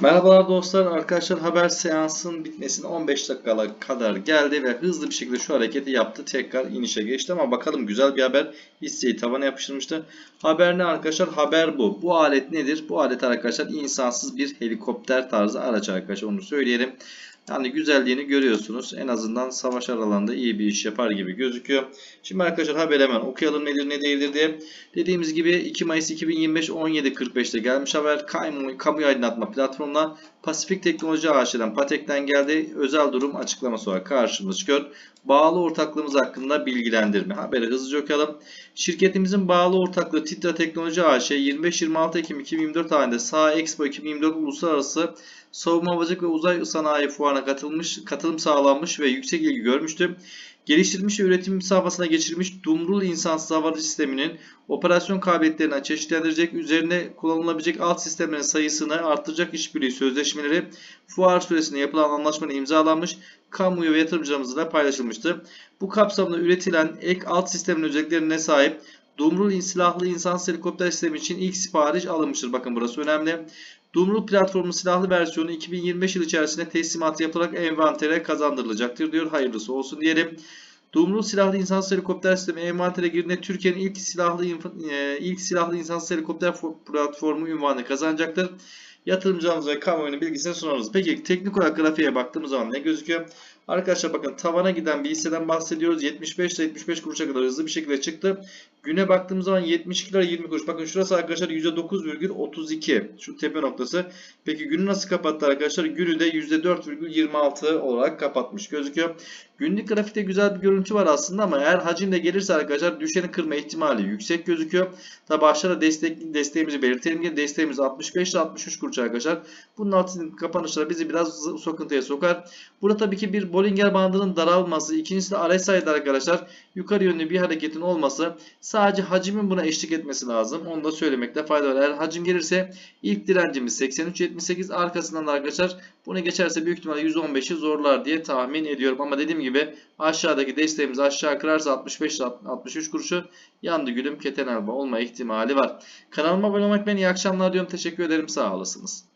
Merhabalar dostlar. Arkadaşlar haber seansın bitmesine 15 dakikalar kadar geldi ve hızlı bir şekilde şu hareketi yaptı. Tekrar inişe geçti ama bakalım güzel bir haber. Hisseyi tavana yapıştırmıştı. Haber ne arkadaşlar? Haber bu. Bu alet nedir? Bu alet arkadaşlar insansız bir helikopter tarzı araç arkadaşlar onu söyleyelim. Yani güzelliğini görüyorsunuz. En azından savaş aralarında iyi bir iş yapar gibi gözüküyor. Şimdi arkadaşlar haber hemen okuyalım nedir ne değildir diye. Dediğimiz gibi 2 Mayıs 2025 17.45'te gelmiş haber. Kamu, aydınlatma platformuna Pasifik Teknoloji AŞ'den Patek'ten geldi. Özel durum açıklaması olarak karşımıza çıkıyor. Bağlı ortaklığımız hakkında bilgilendirme. Haberi hızlıca okuyalım. Şirketimizin bağlı ortaklığı Titra Teknoloji AŞ 25-26 Ekim 2024 tarihinde Sağ Expo 2024 Uluslararası Savunma Havacılık ve Uzay Sanayi Fuarı'na katılmış, katılım sağlanmış ve yüksek ilgi görmüştü. Geliştirilmiş ve üretim safhasına geçirilmiş Dumrul insansız havacı sisteminin operasyon kabiliyetlerini çeşitlendirecek, üzerine kullanılabilecek alt sistemlerin sayısını arttıracak işbirliği sözleşmeleri fuar süresinde yapılan anlaşmanın imzalanmış, kamuoyu ve yatırımcılarımızla paylaşılmıştı. Bu kapsamda üretilen ek alt sistemin özelliklerine sahip Dumrul silahlı insansız helikopter sistemi için ilk sipariş alınmıştır. Bakın burası önemli. Dumrul platformu silahlı versiyonu 2025 yıl içerisinde teslimatı yapılarak envantere kazandırılacaktır diyor. Hayırlısı olsun diyelim. Dumrul silahlı insansız helikopter sistemi envantere girdiğinde Türkiye'nin ilk silahlı e, ilk silahlı insansız helikopter platformu ünvanı kazanacaktır. Yatırımcılarımız ve kamuoyunun bilgisini sunarız. Peki teknik olarak grafiğe baktığımız zaman ne gözüküyor? Arkadaşlar bakın tavana giden bir hisseden bahsediyoruz. 75 ile 75 kuruşa kadar hızlı bir şekilde çıktı. Güne baktığımız zaman 72 lira 20 kuruş. Bakın şurası arkadaşlar %9,32 şu tepe noktası. Peki günü nasıl kapattı arkadaşlar? Günü de %4,26 olarak kapatmış gözüküyor. Günlük grafikte güzel bir görüntü var aslında ama eğer hacim de gelirse arkadaşlar düşeni kırma ihtimali yüksek gözüküyor. Tabi aşağıda destek, desteğimizi belirtelim ki desteğimiz 65 ile 63 kuruş arkadaşlar. Bunun altının kapanışları bizi biraz sokuntuya sokar. Burada tabii ki bir Bollinger bandının daralması, ikincisi de RSI'de arkadaşlar yukarı yönlü bir hareketin olması sadece hacimin buna eşlik etmesi lazım. Onu da söylemekte fayda var. Eğer hacim gelirse ilk direncimiz 83.78 arkasından da arkadaşlar bunu geçerse büyük ihtimalle 115'i zorlar diye tahmin ediyorum. Ama dediğim gibi aşağıdaki desteğimiz aşağı kırarsa 65 63 kuruşu yandı gülüm keten elba olma ihtimali var. Kanalıma abone olmak ben iyi akşamlar diyorum. Teşekkür ederim. Sağ olasınız.